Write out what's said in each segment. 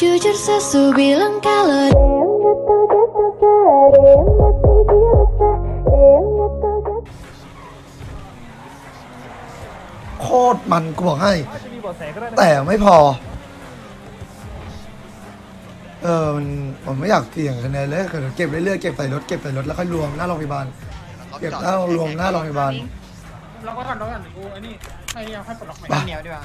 Jujur sesu bilang kalau ada yang gitu-gitu ada yang mati dirasa ada yang gitu-gitu โคตรมันกูบอกให้ จะมีเบาะแสก็ได้นะแต่ไม่พอ เออมันผมไม่อยากเสี่ยงคะแนนเลยเก็บเรื่อยๆเก็บใส่รถเก็บใส่รถแล้วค่อยรวมหน้าโรงพยาบาลเก็บหน้ารวมหน้าโรงพยาบาล ล็อกไว้ก่อนล็อกไว้ก่อนกูไอ้นี่ให้เอาให้ปลดล็อกใหม่ไปเหนียวดีกว่า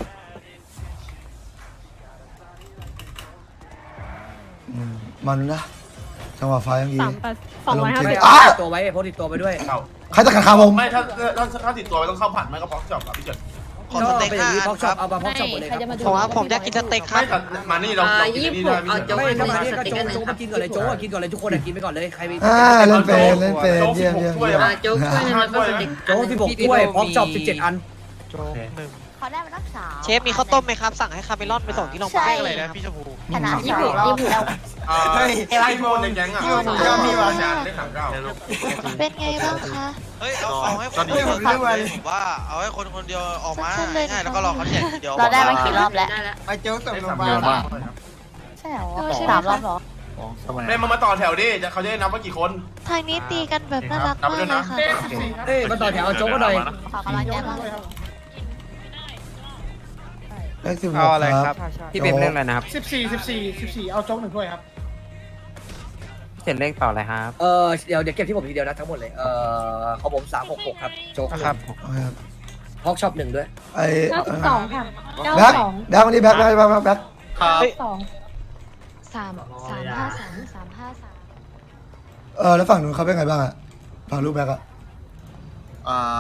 อืมมันนะ จังหวะไฟยังดี สามแปดสองร้อยห้าสิบอะตัวไว้พกติดตัวไปด้วยใครจะขัดขาผมไม่ถ้าถ้าถ้าติดตัวไม่ต้องเข้าผัดไม่ก็พอกจอบครับพี่เจิดขอสเต็กห้าพกช็อปเอามาพกช็อปหมดเลยครับผมว่าผมอยากกินสเต็กไม่แต่มานี่เราเรากินนี่ด้วยพี่เจิด ไม่ทำไมเนี่ยก็โจ๊กโจ๊กมากินก่อนเลยโจ๊กอะกินก่อนเลยทุกคนอะกินไปก่อนเลยใครมีอ่าเล่นเป็นเล่นเป็นเยี่ยมเยี่ยมเยี่ยมโจ๊กถ้วยแล้วก็สเต็กโจ๊กที่บอกถ้วยพกช็อปสิบเจ็ดอัน เขาได้มารักษาเชฟมีข้าวต้มไหมครับ สั่งให้คาเมลอนไปส่งที่โรงพยาบาลใช่อะไรนะพี่ชมพูขนาดญี่ปุ่นญี่ปุ่นแล้วอ่าไอ้โมนในแก๊งอะก็มีวาจานได้สามเก้าเป็นไงบ้างคะ เฮ้ยเอาเอาให้คนเดียวผมว่าเอาให้คนคนเดียวออกมาง่ายๆแล้วก็รอเขาแจกทีเดียวเราได้มากี่รอบแล้วไอ้เจ้าส่งได้โรสางมพยาเก้าบาลใช่เหรอสามรอบเหรอเล่นมามาต่อแถวดิจะเขาจะได้นับว่ากี่คน ทางนี้ตีกันแบบน่ารักมากเลยค่ะเต้สิบสี่ครับเอ้ยมาต่อแถวโจ๊กก็หน่อยขอกำลังใจมาก เลขสิบหเอากอะไรคครัรับ บ พี่เป็นเรื่องอะไรนะครับสิบสี่สิบสี่สิบสี่เอาโจ๊กหนึ่งถ้วยครับเขียนเลขต่ออะไรครับเออเดี๋ยวเดี๋ยวเก็บที่ผมทีเดียวนะทั้งหมดเลย เออของผมสามหกหกครับ โจ๊กครับเอาครับพกช็อปหนึ่งด้วย ไอ้เก้าสิบสองค่ะเก้าแบ็คสองแบ็ควันนี้แบ็คแบ็คแบ็คแบ็คแบ็คครับสองสามสามห้าสามสามห้าสาม เออแล้วฝั่งนู้นเขาเป็นไงบ้างอะฝั่งลูกแบ็คอะอ่า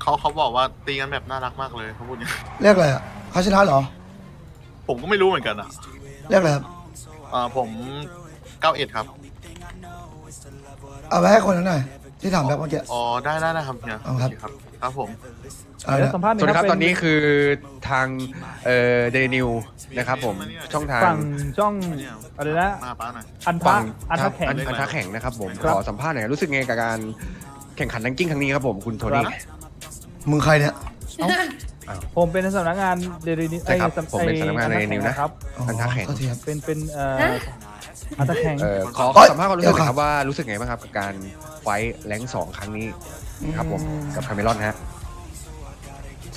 เขาเขาบอกว่าตีกันแบบน่ารักมากเลยเขาพูดอย่างนี้ เรียกอะไรอะ เขาชนะเหรอผมก็ไม่รู้เหมือนกันอะเรียกอะไรครับอ่าผมเก้าเอ็ดครับ เอาไปให้คนนั้นหน่อยที่ถามแบ็คเมื่อกี้ อ๋อ ได้ได้ได้ครับเฮียเอาครับโอเคครับ ครับผม อะไรเดี๋ยวนะ สัมภาษณ์หสวัสดีครับเป็ตอนนี้คือทางเอ่อเดนิวนะครับผมช่องทางฝั่งช่องอะไรนะมาป้าหน่อย อันฟ้าอันทักแข็ง อันอันท้าแข่งนะครับผมครัขบ อสัมภาษณ์หน่อยรู้สึกไงกับการแข่งขันแรงกิ้งครั้งนี้ครับผมคุณโทนี่มึงใครเนี่ย ผมเป็นสำนักงานเดลินิใช่ครับผมเป็นสำนักงานเดนิวนะครับอ๋ออันท้าแข่งโทษทีครับ เป็นเป็นเอ่ออันทักแข็งเอ่อขอโอ๊ยสัมภาษณ์ความรู้สึกหน่อยเดี๋ยวคครัรับบว่ารู้สึกไงบ้างครับกับการไฟท์แรงค์สองครั้งนี้ครับผมกับคาเมลอนฮะ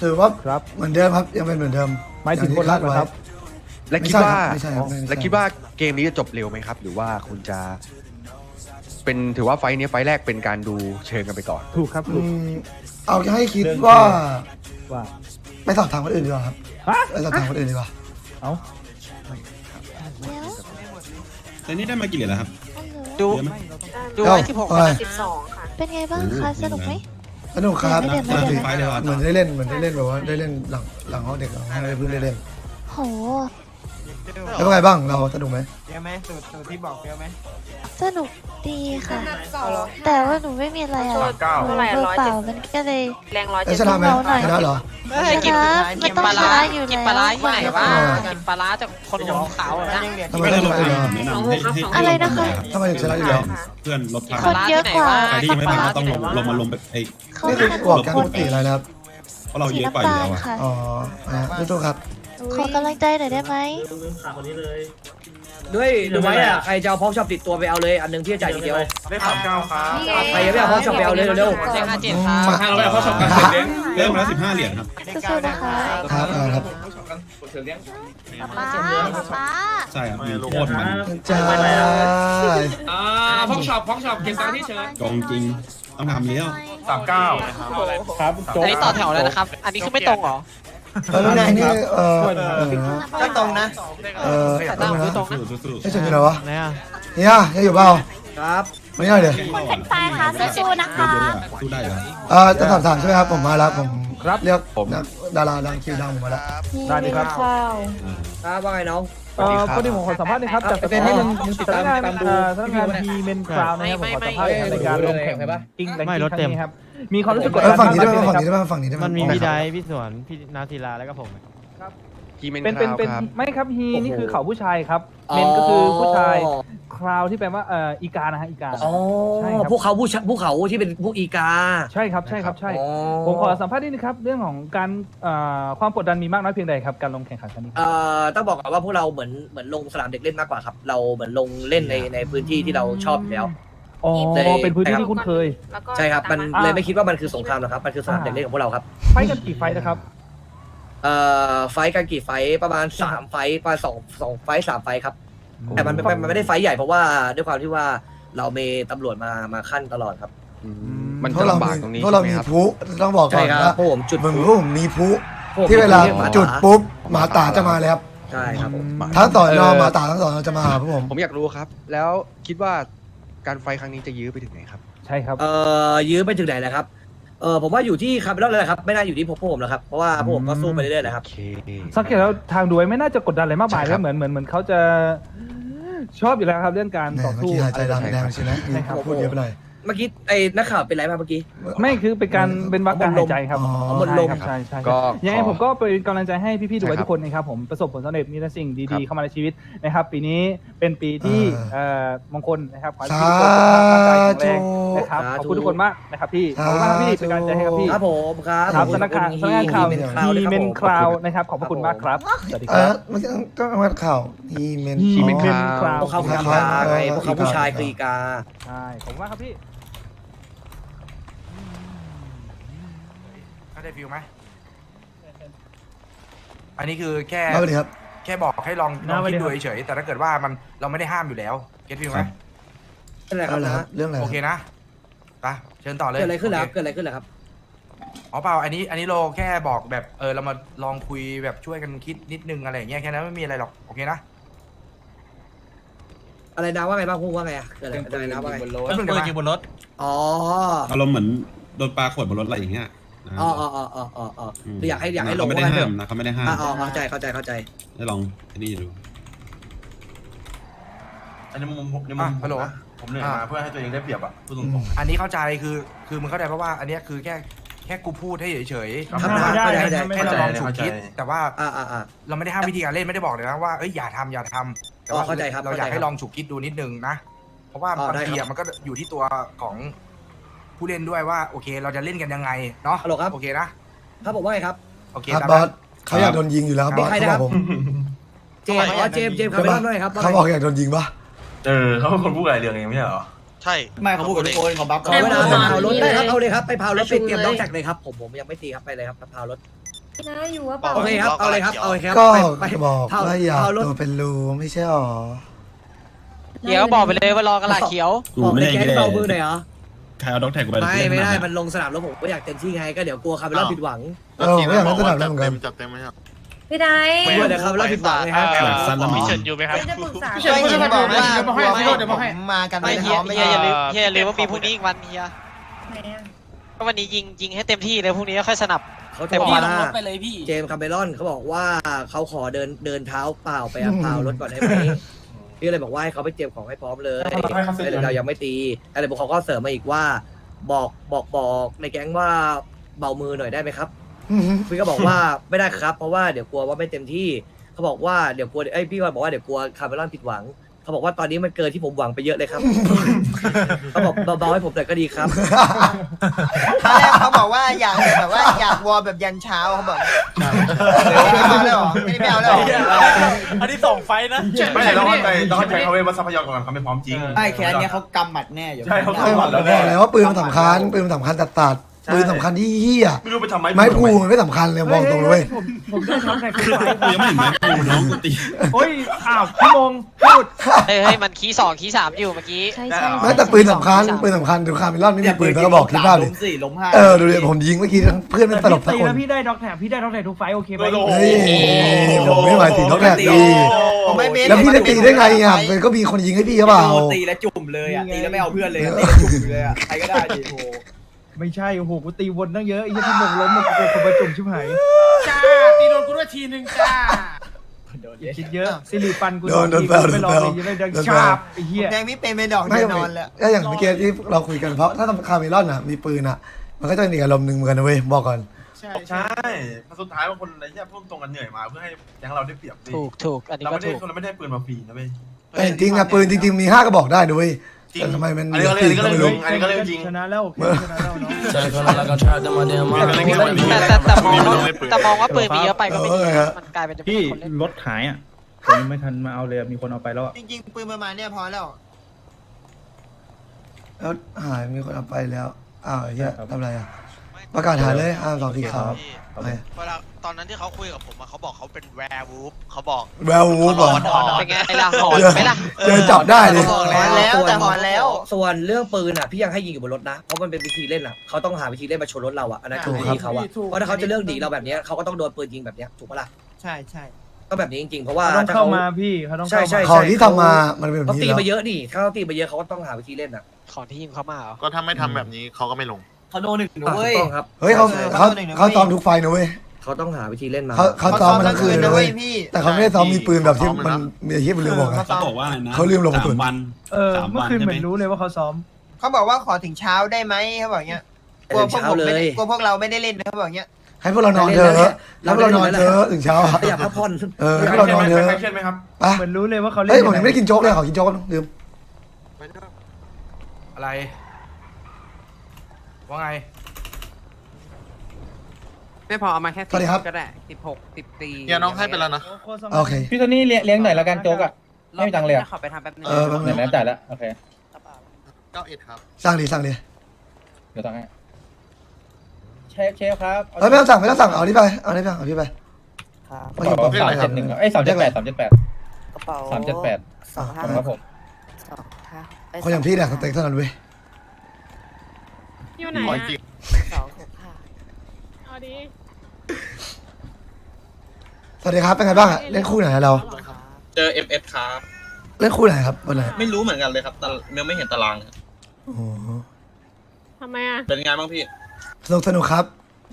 ถือว่าครับ เหมือนเดิมครับยังเป็นเหมือนเดิมหมายถึงคนรักเหรอครับ และคิดว่าไม่ใช่ครับไม่ใช่ครับและคิดว่าเกมนี้จะจบเร็วไหมครับ หรือว่าคุณจะ เป็นถือว่าไฟท์นี้ไฟท์แรกเป็นการดูเชิงกันไปก่อน ถูกครับอืถูก มเอาให้คิดว่าว่า ไปสอบถามคนอื่นดีกว่าครับฮะไปสอบถามคนอื่นดีกว่าเอ้าแล้วแต่นี่ได้มากี่เหรียญแล้วครับดู เยอะไหม ดูเอ้าไว้สิบหกเอาไงสิบสองค่ะเป็นไงบ้างคะ สนุกไหม สนุกครับไม่เดือดไม่เดือดไฟเลยว่ะเหมือนได้เล่นเหมือนได้เล่นแบบว่าได้เล่นหลังหลังห้องเด็กหลังห้องอะไรเพิ่งได้เล่น โห แล้วเป็นไงบ้างเราสนุกไหมเฟี้ยวไหมสูตรสูตรที่บอกเฟี้ยวไหมสนุกดีค่ะ แต่ว่าหนูไม่มีอะไรอะสามเก้าหนูเบอร์เปล่ามันก็เลยแรงร้อยเอ้เจ็ยดชนะไหมเบาหน่อยชนะเหรอเฮ้ยกินมันต้องชนะอยู่กินแล้วปลาร้าที่ไหนวะอ่ากินปลาร้าจากคนหัวขาวอะนะทำไมไม่ถึได้งลชดนะเลยอยู่แล้วผมแนะนำให้ให้อะไรนะคะทำไมถึงชนะอยู่แล้วเพื่อนลดพังคนเยอะกว่าใครที่ยังไม่พังก็ต้องลงลงมาลงไปไอ้เขานี่คือขบอกนาดกันคปนกติแล้วนะครับเพราะเราสีเยอะกว่าน้ำอยู่ตาลแล้วอะค่ะอ๋อนะสู้ๆครับ ขอกำลังใจหน่อยได้ไหมด้วยดูไว้อะใครจะเอาพกช็อปติดตัวไปเอาเลย อันหนึงที่จะจ่ายทีเดียว ได้สามเก้าครับใครยังไม่เอาพกช็อปไปเอาเลยเร็วแรงห้าเจ็ดค่ะมาถ้าเราได้เพราะสองกันเล่นเริ่มแล้วสิบห้าเหรียญครับสู้ๆนะคะครับเอาครับป๊าป๊าใช่ครับมีโคตรมันจ้าอ่าพอกช็อปพอกช็อปเก็บตังค์ที่เชิญกองจริงต้องทำแล้วสามเก้าครับโจ๊กอันนี้ต่อแถวเลยนะครับ อันนี้คือไม่ตรงเหรอ เออแล้วนี่เออเออก็ตรงนะ เออสายแป๊ตาบผมนึงตรนะงนะไอ้เฉยอยู่ไหนวะเนี่ยเนี่ยอยู่เปล่าครับไม่ได้เดี๋ยวเป็นไฟนค่ะสู้ๆนะคะสู้ได้เหรอเออจะถามถามใช่ไหมครับผมมาแล้วผมครับเรียกนักดาราดังคิวดังผมมาแล้วได้ดีครับครับว่าไงน้องเอ่อพอดีผมขอสัมภาษณ์นะครับจากเป็นนี่มันมันติดสำตานัมกงานตามดูสำนักงานทีเมนกราวนะครับผมขอสัมภาษณ์ในการลงแข่งกิ้งแรงกิ้งครั้งนี้ครับ มีความรู้สึกกดเอดัอนฝั่งนี้ได้ไหมมากฝั่งๆนี้ได้ไหมฝั่งนี้ได้ไหมมันมีโอเคพี่คไดรับพี่สวนพี่นาศิลาแล้วก็ผมทีเมนเป็นคเป็นราวเป็นครับ ไม่ครับฮีนี่คือเขาผู้ชายครับเมนก็คือผู้ชายคราวที่แปลว่าเอ่ออีกานะฮะอีกา อ๋อใช่ครับ พวกเขาผู้ชพวกเขาที่เป็นพวกอีกาใช่ครับใช่ครับใช่ อ๋อผมขอสัมภาษณ์นิดนึงครับ เรื่องของการเอ่อความกดดันมีมากน้อยเพียงใดครับ การลงแข่งขันครั้งนี้ครับ เอ่อต้องบอกก่อนว่าพวกเราเหมือนเหมือนลงสนามเด็กเล่นมากกว่าครับ เราเหมือนลงเล่นในในพื้นที่ที่เราชอบอยู่แล้ว อ๋อ ใน เป็นพื้นที่ที่คุ้นเคยใช่ครับ มันเลยไม่คิดว่ามันคือสงครามหรอกครับ มันคือสนามเด็กเล่นของพวกเราครับ ไฟท์กันกี่ไฟท์นะครับ เอ่อ ไฟท์กันกี่ไฟท์ประมาณสามไฟท์ประมาณสองสองไฟท์สามไฟท์ครับ แต่มันมันมันไม่ได้ไฟท์ใหญ่เพราะว่าด้วยความที่ว่าเรามีตำรวจมามาขั้นตลอดครับ อืมมันเพราะจะเราลำบากมีตรงนี้เพราะเราใช่ไหมมีครับ พลุต้องบอกก่ใช่อนครับว่าพวกผมจุดมึงพลุรู้ผมมีพลุพวกผมที่เวลามีพลุหมาจุดตาปุ๊บหมาตาจะมาเลยครับใช่ครับผม ทั้งต่อนอเออหมาตาทั้งสอนอจะมาหาพวกผม ผมอยากรู้ครับ แล้วคิดว่า การไฟท์ครั้งนี้จะยื้อไปถึงไหนครับ ใช่ครับ เอ่อยื้อไปถึงไหนนะครับ เออผมว่าอยู่ที่คาร์เมลอนแล้วแหละครับ ไม่น่าอยู่ที่พวกผมแล้วครับ เพราะว่าพวกผมก็สู้ไปเรื่อยๆแหละครับโอเค สังเกตแล้วทางดูไว้ไม่น่าจะกดดันอะไรมากมายใช่ครัแล้วบเหมือนเหมือนเหมือนเขาจะชอบอยู่แล้วครับเรื่องการแหม่ต่อเมื่อสู้กี้หายใจอะไรดำแดงใช่ไหมใช่ครับพูดเยอะไปหน่อย เมื่อกี้ไอ้นักข่าวเป็นไรมาเมื่อกี้ ไม่คือเป็นการเป็นวักการหายใจครับอ๋อหมดลม ใช่ครับใช่ใช่ก็ยังไงขอผมก็เป็นกำลังใจให้พี่ๆดูไว้ใช่ครับทุกคนนะครับผมประสบผลสำเร็จมีแต่สิ่งครัดีบๆเข้ามาในชีวิตนะครับ ปีนี้เป็นปีที่เออเอ่อมงคลนะครับขอให้สาพี่ทุกคนร่างกายแข็งแรงธุนะครับสาธุ ขอบคุณทุกคนมากนะครับพี่ขอบคุณมากครับพี่เป็นกำลังใจให้ครับพี่ครับผมครับครับผมสำนักข่าวขอบสำนักงานข่าวคุณทีที่เมนเป็นคข่าวราวด้วยครับนะครับขอบพระคุณมากครับสวัสดีคเอรัอบเมื่อกี้ก็มาข่าวอีเมนทีเมนคคราวพวกเขาคืออีกาไงพวกเขาผู้ชายคืออีกา ใช่ขอบคุณมากครับพี่ ได้ฟิลไหมอันนี้คือแค่ เอาไปเลยครับ แค่บอกให้ลองลองเอาไปคิดเลยดูครับเฉยๆแต่ถ้าเกิดว่ามันเราไม่ได้ห้ามอยู่แล้วเก็ตฟิลไหมนั่นแหละคเอารับเลยครันะบ เรื่องอะไรโอเคนะไปเชิญต่อเลยเกิดอะไรขึ้นแล้วโเคเกิดอะไรขึ้นแล้วครับ อ๋อเปล่าอันนี้อันนี้เราแค่บอกแบบเออเรามาลองคุยแบบช่วยกันคิดนิดนึงอะไรอย่างเงี้ยแค่นั้นไม่มีอะไรหรอกโอเคนะอะไรนะว่าไงบ้างพูดว่าไงอะเกิดอะไรอะไรนะว่าไงแป๊บนึงเดี๋ยวมาอ๋อ อารมณ์เหมือนโดนปลาขวดบนรถอะไรอย่างเงี้ยนะ อ๋ออ๋ออ๋ออ๋ออ๋ออ๋อมคืออยากให้อยากให้ลเขางไม่ได้ว่างั้นเถห้ามอะนะเขาไม่ได้ห้ามอ่าอ๋อเข้าใจเข้าใจเข้าใจได้ลองไอ้นี่ดูอันนี้มุมในมุอะมฮัลโหลนะผมเหนื่อยมาเพื่อให้ตัวเองได้เปรียบอะพูดตรงอันนี้เข้าใจคือคือมึงเข้าใจเพราะว่าอันเนี้ยคือแค่แค่กูพูดให้เฉยๆครับแต่ว่าได้ได้ได้แค่เราลองฉุกคิดเข้าใจแต่ว่าอ่าอ่าอ่า เราไม่ได้ห้ามวิธีการเล่นไม่ได้บอกเลยนะว่าเอ้ยอย่าทำอย่าทำแต่ว่าอ๋อเข้าใจครับเราอยากเข้าใจให้ครับลองฉุกคิดดูนิดนึงนะ เพราะว่าอ๋อบางได้ทีครัอะบมันก็อยู่ที่ตัวของ ผู้เล่นด้วยว่าโอเค เราจะเล่นกันยังไงเนาะฮัลโหลครับ โอเคนะครับผมว่าไงครับ โอเคครับตามบอนั้สนเขาอยากโดนยิงอยู่แล้วครับบอสมีใครเขานะบอกผมเจมส์อ๋อเจมส์เจมส์คาร์เมลอนด้วยครับว่าเขาไงบอกอยากโดนยิงปะเออเขาเป็นคนพูดอะไรเรื่องเองไม่ใช่เหรอ ใช่ ไม่เขาพูดกับทุกคนเขาบัฟขอเวลาไปเผารถได้ครับเอาเลยครับไปเผารถไปเตรียมด็อกแท็กเลยครับผมผมยังไม่ตีครับไปเลยครับไปเผารถนะอยู่ว่าเปล่า โอเคครับเอาเลยครับเอาเลยครับก็ไปไปบอกเผาว่าอยากเผารถโดนเป็นรูไม่ใช่หรอ เขียวบอกไปเลยว่ารอกระลาเขียวกูบอกไม่ในได้แก๊งแย่เบามือหน่อยเหรอ ใครเอาด็อกแท็กกูไปไม่ไม่ได้เล่มันลงสนามแล้วผมก็อยากเต็มที่ไงก็เดี๋ยวกลัวคาร์เมลอนผิดหวังเออไม่อยากเล่นสนามนั้นเหมือนกัน จัดเต็มไหมครับพี่ไดไม่ว่าเดี๋ยวคาร์เมลอนผิดหวังไงครับอยากสั้นแล้วหมอเดี๋ยวจะปรึกษาเชิญเชิญบอกว่าเดี๋ยวบอกให้เดี๋ยวบอกให้มากันไม่เฮียเฮียอย่าลืมเฮียอย่าลืมว่ามีพรุ่งนี้อีกวันเฮียไหนอะก็วันนี้ยิงยิงให้เต็มที่เลยพรุ่งนี้ค่อยสนับเขาจะเต็มบอกที่ว่าลงรถไปเลยพี่เจมส์คาร์เมลอนเขาบอกว่าเขาขอเดินเดินเท้าเปล่าไปอะเปล่ารถก่อนได้ไหม พี่เลยบอกว่าให้เขาไปเตรียมของให้พร้อมเลยเลยเรายังไม่ตีอะไรบอกเขาก็เสริมมาอีกว่า บอกบอกบอกในแก๊งว่าเบามือหน่อยได้ไหมครับ พี่ก็บอกว่าไม่ได้ครับเพราะว่าเดี๋ยวกลัวว่าไม่เต็มที่เขาบอกว่าเดี๋ยวกลัวไอ้ยพี่ว่าบอกว่าเดี๋ยวกลัวคาร์เมลอนผิดหวัง เขาบอกว่าตอนนี้มันเกินที่ผมหวังไปเยอะเลยครับ เขาบอกเบาๆให้ผมแต่อยก็ดีครับ ตอนแรกเขาบอกว่าอยากแบบว่าอยากวอลแบบยันเช้าเขาบอกไม่เอาแล้วหรอไม่เอาแล้วหรอ อันนี้ส่งไฟนะ ไม่ใช่ต้องเข้าใจต้องเข้าใจเขาเว้ยว่าทรัพยากรเขาไม่พร้อมจริง ไอ้แค่นี้เขากำหมัดแน่อยู่ ใช่เขาเออบอกแล้วว่าปืนมันสำคัญปืนมันสำคัญตัดตัด ปืนสำคัญที่เฮียไม่รู้ไปทำไมไม้พูมันไม่สำคัญเลยบอกตรงเลยเว้ยผมผมได้ท็อปในคุกไฟกูยังไม่เห็นไหมกูน้องกูตีโอ้ยอ้าวพี่มงพูดเฮ้ยเฮ้ยมันคีย์สองคีย์สามอยู่เมื่อกี้ ใช่ใช่ไม่แต่ปืนสำคัญปืนสำคัญดูคาร์เมลอนไม่มีปืนแล้วก็บอกคิดภาพดิสี่ล้มห้าเออดูดิผมยิงเมื่อกี้ทั้งเพื่อนเป็นตลบทั้งตีคน แล้วพี่ได้ด็อกแถบพี่ได้ด็อกแถบทุกไฟโอเคไหมเฮ้ยผมไม่หมายถึงนกแรกดี ผมไม่เมแล้วพี่จะตีได้ไงอะมันก็มีคนยิงให้พี่หรือเปล่า ตีแล้วจุ่มเลยอะตีแล้วไม่เอาเพื่อนเลยเออตีจุ่มเลยอะใครก็ได้ดิโห ไม่ใช่โอ้โหกูตีวนตั้งเยอะไอ้เหี้ยพี่มงล้มมันกูเป็นคนประจุมชิบหายจ้าตีโดนกูด้วยทีนึงจ้าอย่าคิดเยอะสิริปันกูโดนโดนทีแซวไม่รอโดนแซวเลยยังไม่ดังโดนแซวชาบไอ้เหี้ยแดงพี่เป็นไม่ดอกไม่แน่นอนแล้วก็อย่างเมื่อกี้ที่เราคุยกันเพราะถ้าคาร์เมลอนอะมีปืนอะ มันก็จะมีอารมณ์หนึ่งเหมือนกันนะเว้ยบอกก่อนใช่ใช่สุดท้ายบางคนอะไรเงี้ยพูดตรงกันเหนื่อยมาเพื่อให้ยังเราได้เปรียบดิถูกถูกอันนี้เราก็ไม่ได้ถูกเราไม่ได้ปืนมาฟรีนะเว้ยแต่จริงๆอะปืนจริงๆมีห้ากระบอกได้ด้วย จริงแต่ทำไมมันอันนี้ก็สี่เรื่องก็จไม่ริรู้งอันนี้ก็เรื่องจริง ชนะแล้วชนะแล้วเนาะแต่แต่แต่มองว่าแต่มองว่าปืนมีเยอะไปก็ไม่ดีเออฮะมันกลายเป็นจะเป็นพี่คนเล่นรถหายอะผมยังไม่ทันมาเอาเลยอะมีคนเอาไปแล้วอะจริงๆปืนประมาณเนี้ยพอแล้วแล้วหายมีคนเอาไปแล้วอ้าวไอ้เหี้ยทำอะไรอะประกาศหายเลยอ้าวสองทีครับพี่โอเคเวลา ตอนนั้นที่เขาคุยกับผมอะเขาบอกเขาเป็นแวร์วูฟเขาบอก แวววูฟเหรอเป็นไงล่ะหอนไหมล่ะ เจอจับได้ดิบอกหอนแล้วแต่หอนแล้ว ส่วนเรื่องปืนอะพี่ยังให้ยิงอยู่บนรถนะเพราะมันเป็นวิธีเล่นอะเขาต้องหาวิธีเล่นมาชนรถเราอะอันนั้นคือวิธีเขาอะเพราะถ้าเขาจะเลือกหนีเราแบบเนี้ยเขาก็ต้องโดนปืนยิงแบบเนี้ยถูกปะล่ะใช่ใช่ก็แบบนี้จริงๆเพราะว่าเขาต้องถ้าเข้าเขามาพี่เขาต้องใช่เข้าใช่มาของที่ทำมามันเป็นแบบเขานี้ตีแล้ว มาเยอะนี่ถ้าเขาตีมาเยอะเขาก็ต้องหาวิธีเล่นอะของที่ยิงเข้ามาเหรอ ก็ถ้าไม่ทำแบบนี้เขาก็ไม่ลง เขาโดนหนึ่งอะถูกต้องครับ เฮ้ยเขาเขาเขาซ้อมทุกไฟนะเว้ย เขาต้องหาวิธีเล่นมาเขาเขาซ้อมมาทั้งคืนเลยนะนะเว้เว้ยยพี่แต่เขาไม่ได้ซ้อมมีปืนแบบที่ซ้อมมันนะมีไอ้ที่มันลืมบอกอะเขาบอกว่าอะไรนะเขาลืมลงกระสุนสามวันเออสามเมื่อวันคืนใช่เหไหมมือนรู้เลยว่าเขาซ้อม เขาบอกว่าขอถึงเช้าได้ไหมเขาบอกเงี้ยกลัวพวกผมไม่ได้กลัวพวกเราไม่ได้เล่นเขาบอกเงี้ยให้พวกเรานอนเถอะแล้วพวกเรานอนเถอะถึงเช้าอะ อยากพักผ่อนเออให้พวกเรานอนเถอะใครเครียดไหมครับไปเหมือนรู้เลยว่าเขาเล่นเฮ้ยผมยังไม่ได้กินโจ๊กเลยขอกินโจ๊กกันลืมอะไร ว่าไง ไม่พอเอามาแค่สวัสดีครับ ก็ได้สิบหกสิบสี่เนี่ยน้องให้ไปแล้วนะ โอเค พี่โทนี่เลี้ยงเลี้ยงหน่อยแล้วกันโจ๊กอะ ไม่มีตังค์เลยอะ ขอไปทำแป๊บนึงเออแป๊บนึเดี๋ยวแม่จ่ายแล้วโอเคเก้าเอ็ดครับ สั่งดิสั่งดิเดี๋ยวตังค์ให้เชฟเชฟครับเฮ้ยไม่ต้องสั่งไม่ต้องสั่งเอานี่ไปเอานี่ไปเอานี่ไปกระเป๋าสามเจ็ดหนึ่งเอ้ยสามเจ็ดแปดสามเจ็ดแปดกระเป๋าสามเจ็ดแปดสองห้าครับผมสองห้าคนอย่างพี่เนี่ยสเต็กเท่านั้นเว้ยอยู่ไหนขออะจริงสองหกห้าเอาดี สวัสดีครับเป็นไงบ้างอะเล่นคู่ไหนอะเรา เจอ FS ครับเล่นคู่ไหนครับวันไหนไม่รู้เหมือนกันเลยครับแต่ยังไม่เห็นตารางโอ้โหทำไมอะเป็นไงบ้างพี่สนุกสนุกครับ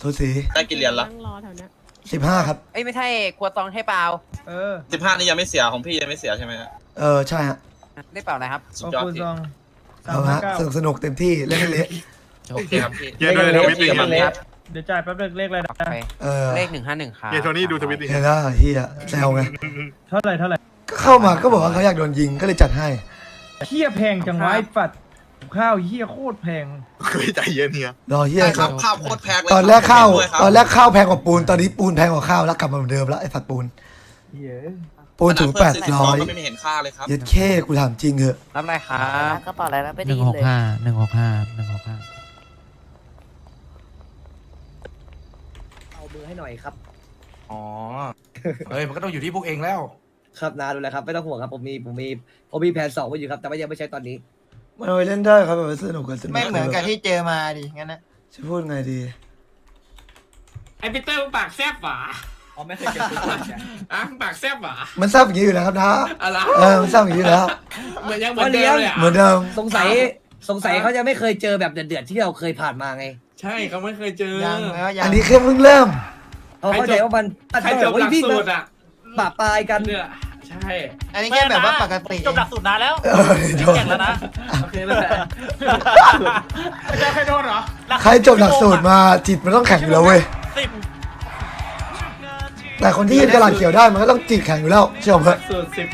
สูสีได้กี่เหรียญละนั่งรอแถวเนี้ยสิบห้าครับ เอ้ยไม่ใช่ครัวตองให้เปล่า เออสิบห้านี่ยังไม่เสียของพี่ยังไม่เสียใช่ไหมฮะเออใช่ฮะได้เปล่าอะไรครับ สุดขอบยอดคุณพี่ซองสามเอาพันฮะเก้าสนุกสนุกเต็มที่เล่นให้เละโอเคครับพี่เยอะด้วยทวิตติ้งเล็ก เดี๋ยวจ่ายแป๊บเดียวเลขอะไรนะโอเคเออเลขหนึ่งห้าหนึ่งครับเฮียโทนี่ดูทวิตดิเห็นแล้วเฮียแซวไงเท่าไหร่เท่าไหร่ก็เข้ามาก็บอกว่าเขาอยากโดนยิงก็เลยจัดให้เฮียแพงจังไวะไอ้ฝัดข้าวเฮียโคตรแพงเคยใจเย็นเฮียรอเฮียใช่ครับภาพโคตรแพงเลยตอนแรกข้าวด้วยครับตอนแรกข้าวแพงกว่าปูนตอนนี้ปูนแพงกว่าข้าวแล้วกลับมาเหมือนเดิมแล้วไอ้สัตว์ปูนเฮียปูนถึงแปดร้อยก็ไม่เห็นค่าเลยครับเย็ดเข้กูถามจริงเหอะรับอะไรครับกระเป๋าอะไรนะไม่ได้ยินเลยหนึ่งหกห้าหนึ่งหกห้า เอามือให้หน่อยครับ อ๋อ เฮ้ย มันก็ต้องอยู่ที่พวกเองแล้ว ครับนาดูแลครับไม่ต้องห่วงครับผมมีผมมีผมมีแผนสองไว้อยู่ครับแต่ว่ายังไม่ใช้ตอนนี้ มันเอาไปเล่นได้ครับแบบสนุกกันสนุกไม่เหมือนกับที่เจอมาดิ งั้นนะ จะพูดไงดี ไอพีเตอร์มึงปากแซบหวาอ๋อไม่เคยเจอตัวจริงอะมึงปากแซบหวามันทราบอย่างนี้อยู่แล้วครับนะอะไรเออมันทราบอย่างนี้อยู่แล้ว เหมือนยังเหมือนเดิมเลยอะเหมือนเดิมสงสัย สงสัยเขาจะไม่เคยเจอแบบเดือดๆที่เราเคยผ่านมาไงใช่เขาไม่เคยเจอ ยังแล้วยังอันนี้แค่เพิ่งเริ่ม เขาเข้าใจว่ามันใครจบหลักสูตรอะปะปลายกัน เนี่ยใช่ อันนี้แค่แบบว่าปกติจบหลักสูตรนานแล้วเออโดนแข่งแล้วนะโอเคแล้วแหละไม่ได้ใครโดนเหรอ ใครจบหลักสูตรมาจิตมันต้องแข็งอยู่แล้วเว้ย สิบแต่คนที่ยืนกระดาษเขียวได้มันก็ต้องจิตแข็งอยู่แล้วเชื่อผมเถอะสูตรสิบ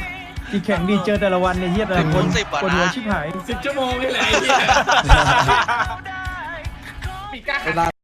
จีแข่งดีเจอแต่ละวันเนี่ยเฮียแต่ละคนสิบอะนะ คนหัวชิบหาย สิบชั่วโมงนี่แหละไอ้เหี้ย ปีก้า